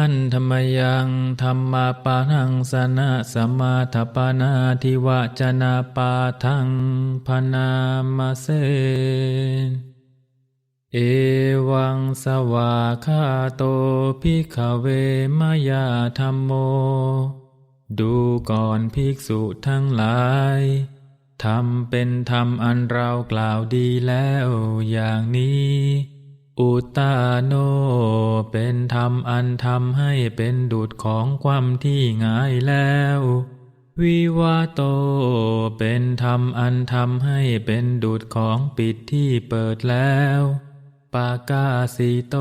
หันธรรมยังธรรมาปานังสนะสมาธปานาทิวจนาปาทังพนามาเสนเอวังสวาคาโตภิขเวมายาธรรมโม ดูก่อนภิกษุทั้งหลายธรรมเป็นธรรมอันเรากล่าวดีแล้วอย่างนี้ อุตาโน เป็นธรรมอันทำให้เป็นดุจของความที่ง่ายแล้ว วิวาโต เป็นธรรมอันทำให้เป็นดุจของปิดที่เปิดแล้วปากาสีโต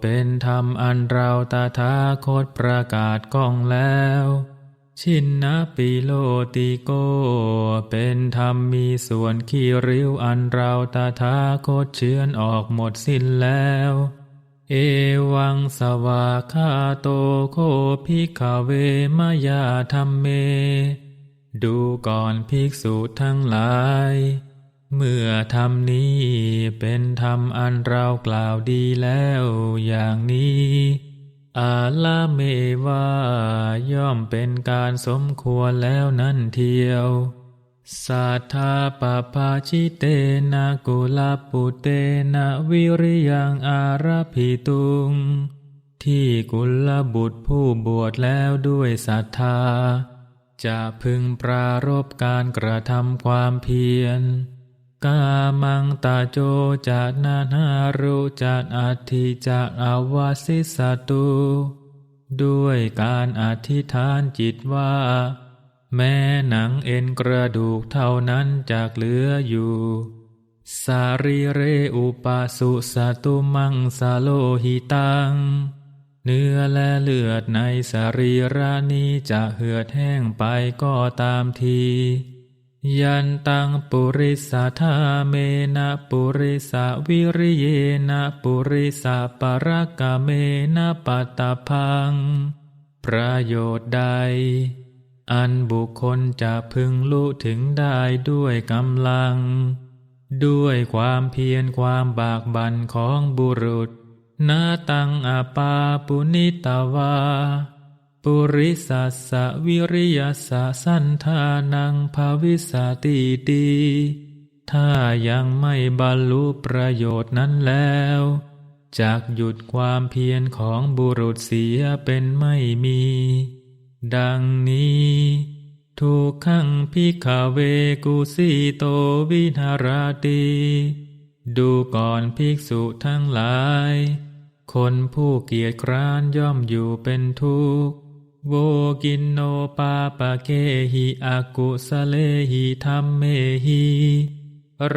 เป็นธรรมอันเราตถาคตประกาศก้องแล้ว ชินนะปิโลติโก เป็นธรรมมีส่วนขี้ริ้วอันเราตถาคตเชื้อนออกหมดสิ้นแล้ว เอวังสวาคาโตโคภิกขเวมายาธรรมเม ดูก่อนภิกษุทั้งหลาย เมื่อธรรมนี้เป็นธรรมอันเรากล่าวดีแล้วอย่างนี้ อาลาเมว่าย่อมเป็นการสมควรแล้วนั่นเทียวสัทธาปปาชิเตนะกุลาปุเตนะวิริยังอารพิตุง ที่กุลบุตรผู้บวชแล้วด้วยศรัทธา จะพึงปรารบการกระทำความเพียร กามังตาโจจัดนานารุจัดอัติจัดอาวาสิสตุด้วยการอธิษฐานจิตว่า แม้หนังเอ็นกระดูกเท่านั้นจากเหลืออยู่ สารีเรอุปาสุสตุมังสาโลหิตัง เนื้อและเลือดในสรีระนี้จะเหือดแห้งไปก็ตามที ยันตังปุริสาธาเมนะปุริสาวิริเยนะปุริสาปรากาเมนะปัตตพัง ประโยชน์ใด อันบุคคลจะพึงรู้ถึงได้ด้วยกำลัง ด้วยความเพียรความบากบั่นของบุรุษ นาตังอาปาปุนิตาวา ปุริสัสสะวิริยสะสันทานังภาวิสาติตีถ้ายังไม่บรรลุประโยชน์นั้นแล้วจากหยุดความเพียรของบุรุษเสียเป็นไม่มี ดังนี้ ทุกขังพิกขเวกุสีโตวิหาราตีดูก่อนภิกษุทั้งหลาย คนผู้เกียจคร้านย่อมอยู่เป็นทุกข์ โวกินโนปาปะเกหิอากุสเลหิธรรมเมหิ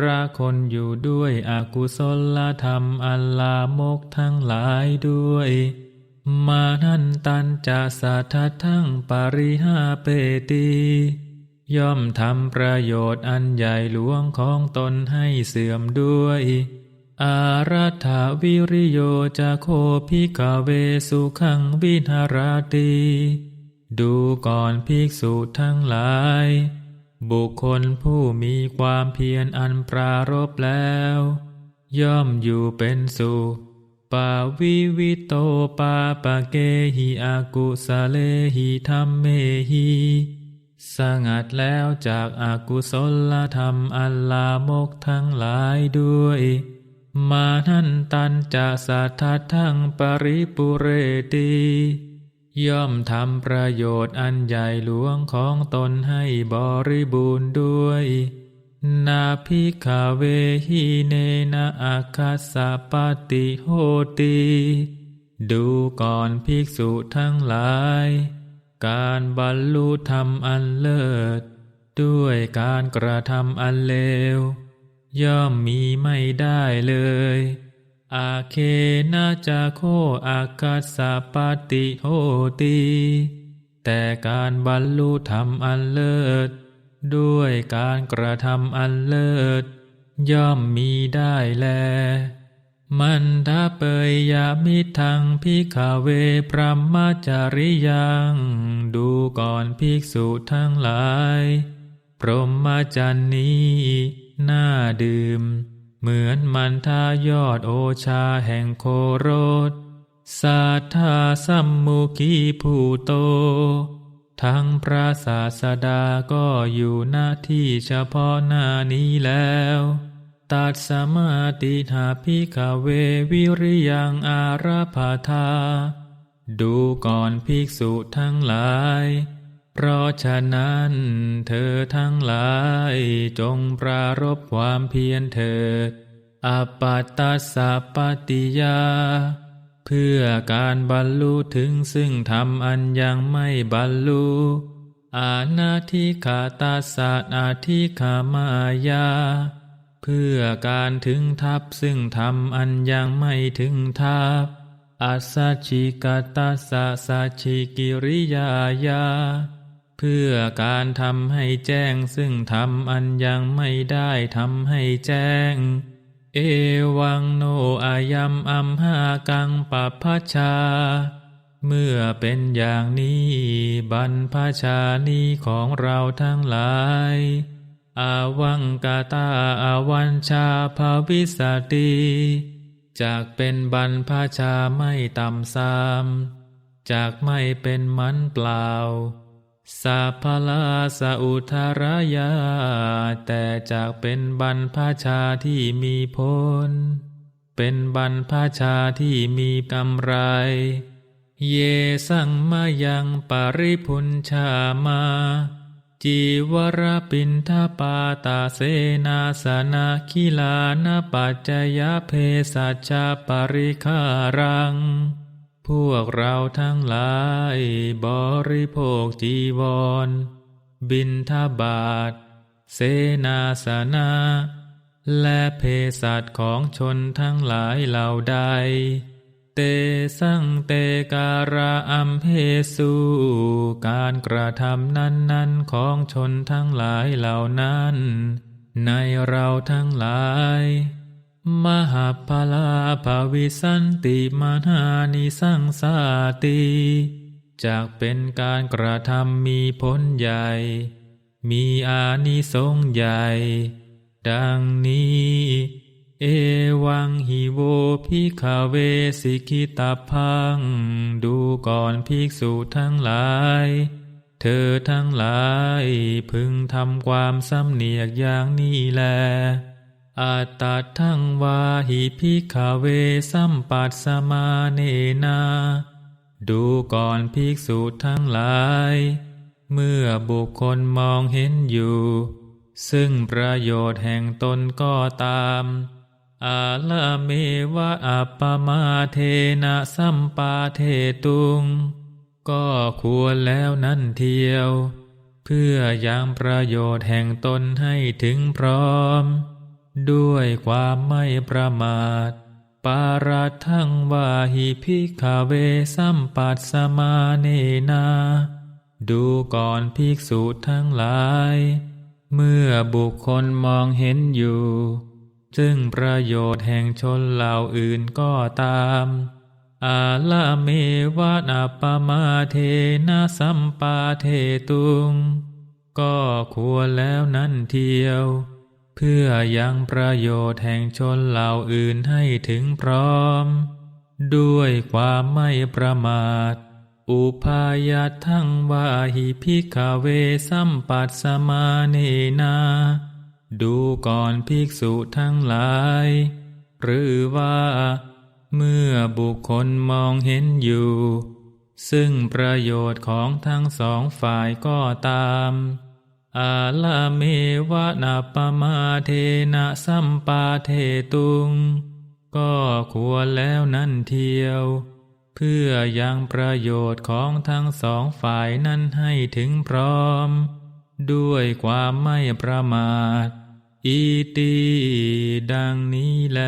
ราคนอยู่ด้วยอกุศลธรรมอัลลามกทั้งหลายด้วย มานันตันจะสัทธทั้งปริหาเปตีย่อมทำประโยชน์อันใหญ่หลวงของตนให้เสื่อมด้วย อารัฐาวิริโยจะโคภิกเวสุขังวิหาราตีดูก่อนภิกษุทั้งหลาย บุคคลผู้มีความเพียรอันปรารบแล้ว ย่อมอยู่เป็นสุขปาวิวิโตปาปะเกหิอากุสะเลหิธรรมเมหิสงัดแล้วจากอากุศลธรรมอัลลามกทั้งหลายด้วย มานันตันจะสัทธาทั้งปริปุเรตีย่อมทำประโยชน์อันใหญ่หลวงของตนให้บริบูรณ์ด้วย นาภิกขเวหิเนนะอาคาสปาติโหติ ดูก่อนภิกษุทั้งหลาย การบรรลุธรรมอันเลิศ ด้วยการกระทำอันเลว ย่อมมีไม่ได้เลย อาเคนาจาโคอากัสสะปาติโหติแต่การบรรลุธรรมอันเลิศ ด้วยการกระทำอันเลิศ ย่อมมีได้แล มันทาเปยยามิทังพิกขเวพรหมาจาริยัง ดูก่อนภิกษุทั้งหลาย พรหมจรรย์นี้ น่าดื่ม เหมือนมันทายอดโอชาแห่งโคโรธสัทธาสัมมุขีผู้โต ทั้งพระศาสดาก็อยู่หน้าที่เฉพาะหน้านี้แล้วตัดสมาติหาพิกาเววิริยังอาราภาธา ดูก่อนภิกษุทั้งหลาย เพราะฉะนั้นเธอทั้งหลายจงปรารบความเพียรเถิดอปัตตสสะปฏิยา เพื่อการบรรลุถึงซึ่งธรรมอันยังไม่บรรลุอานาทิขาตาสะอาทิขามายา เพื่อการถึงทัพซึ่งธรรมอันยังไม่ถึงทัพอาสัจจิกาตาสะสัจฉิกิริยายา เพื่อการทำให้แจ้งซึ่งธรรมอันยังไม่ได้ทำให้แจ้ง เอวังโนอายัมอัมหากังปัปพชา เมื่อเป็นอย่างนี้บรรพชานี้ของเราทั้งหลายอาวังกาตาอาวันชาภาวิสติจากเป็นบรรพชาไม่ต่ำสามจากไม่เป็นมันเปล่า สัพพลาสอุทารายา แต่จากเป็นบรรพชาที่มีผลเป็นบรรพชาที่มีกำไร เยสังมายังปริพุนชามา จีวรปินทปาตาเสนาสนาคิลานปัจจยเพสัจจาปริคารัง พวกเราทั้งหลายบริโภคจีวร บินทบาท เสนาสนาและเพสัตของชนทั้งหลายเหล่าใด เตสังเตการะอัมเพสุการกระทำนั้นๆของชนทั้งหลายเหล่านั้น ในเราทั้งหลาย มหาพลาภาวิสันติมหานิสังสาติจากเป็นการกระทำมีผลใหญ่ มีอานิสงส์ใหญ่ ดังนี้ เอวังหิโวพิคาเวสิกิตาพัง ดูก่อนภิกษุทั้งหลาย เธอทั้งหลายพึงทำความสำเนียกอย่างนี้แล อาตตัทั้งวาหิพิกาเวสัมปัสสมาเนนา ดูก่อนภิกษุทั้งหลาย เมื่อบุคคลมองเห็นอยู่ ซึ่งประโยชน์แห่งตนก็ตามอาลาเมวะอัปปมาเทนะสัมปาเทตุง ก็ควรแล้วนั่นเทียว เพื่อยังประโยชน์แห่งตนให้ถึงพร้อม ด้วยความไม่ประมาท ปาราทังวาหิพิกาเวสัมปัสสมาเนนา ดูก่อนภิกษุทั้งหลาย เมื่อบุคคลมองเห็นอยู่ ซึ่งประโยชน์แห่งชนเหล่าอื่นก็ตาม อาลาเมวะนาปมาเทนะสัมปาเทตุง ก็ควรแล้วนั่นเทียว เพื่อยังประโยชน์แห่งชนเหล่าอื่นให้ถึงพร้อม ด้วยความไม่ประมาท อุพายาทั้งวาหิพิกาเวสัมปัสสมาเนนา ดูก่อนภิกษุทั้งหลาย หรือว่า เมื่อบุคคลมองเห็นอยู่ ซึ่งประโยชน์ของทั้งสองฝ่ายก็ตาม อาลาเมวะนาปมาเทนะสัมปาเทตุง ก็ควรแล้วนั่นเทียว เพื่อยังประโยชน์ของทั้งสองฝ่ายนั้นให้ถึงพร้อม ด้วยความไม่ประมาท อีตีดังนี้แล